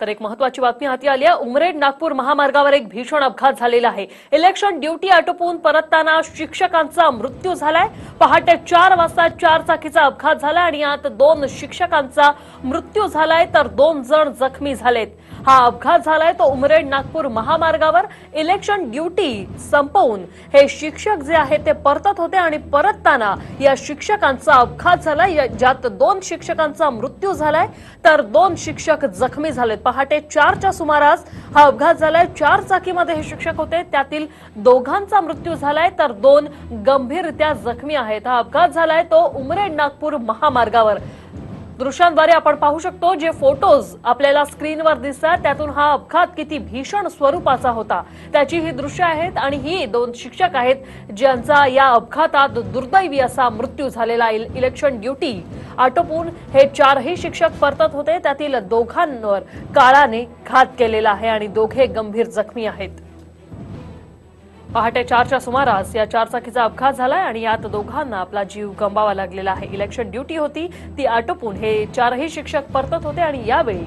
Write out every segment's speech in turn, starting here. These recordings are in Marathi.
तर एक महत्वाची बातमी हाती आली आहे. उमरेड नागपूर महामार्गावर एक भीषण अपघात झालेला आहे. इलेक्शन ड्युटी आटोपून परतताना शिक्षकांचा मृत्यू झालाय. पहाटे चार वाजता चार चाकीचा अपघात झाला आणि यात दोन शिक्षकांचा मृत्यू झालाय. तर दोन जण जखमी झालेत. हा अपघात झालाय तो उमरेड नागपूर महामार्गावर. इलेक्शन ड्युटी संपवून हे शिक्षक जे आहेत ते परतत होते आणि परतताना या शिक्षकांचा अपघात झालाय. ज्यात दोन शिक्षकांचा मृत्यू झालाय. तर दोन शिक्षक जखमी झालेत. पहाटे चारच्या सुमारास हा अपघात झालाय. चार चाकीमध्ये हे शिक्षक होते. त्यातील दोघांचा मृत्यू झालाय. तर दोन गंभीररित्या जखमी आहेत. हा अपघात झालाय तो उमरेड नागपूर महामार्गावर. दृश्यांद्वारे आपण पाहू शकतो जे फोटोज आपल्याला स्क्रीनवर दिसतात. त्यातून हा अपघात किती भीषण स्वरूपाचा होता. त्याची ही दृश्य आहेत आणि ही दोन शिक्षक आहेत ज्यांचा या अपघातात दुर्दैवी असा मृत्यू झालेला इलेक्शन ड्युटी आटोपून हे चारही शिक्षक परतत होते. त्यातील दोघांवर काळाने घात केलेला आहे आणि दोघे गंभीर जखमी आहेत. पहाटे चारच्या सुमारास या चारचाकीचा अपघात झालाय आणि यात दोघांना आपला जीव गमवावा लागलेला आहे. इलेक्शन ड्युटी होती ती आटोपून हे चारही शिक्षक परतत होते आणि यावेळी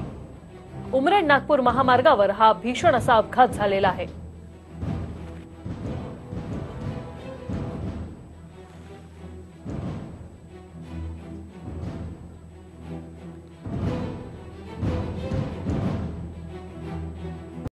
उमरेड नागपूर महामार्गावर हा भीषण असा अपघात झालेला आहे.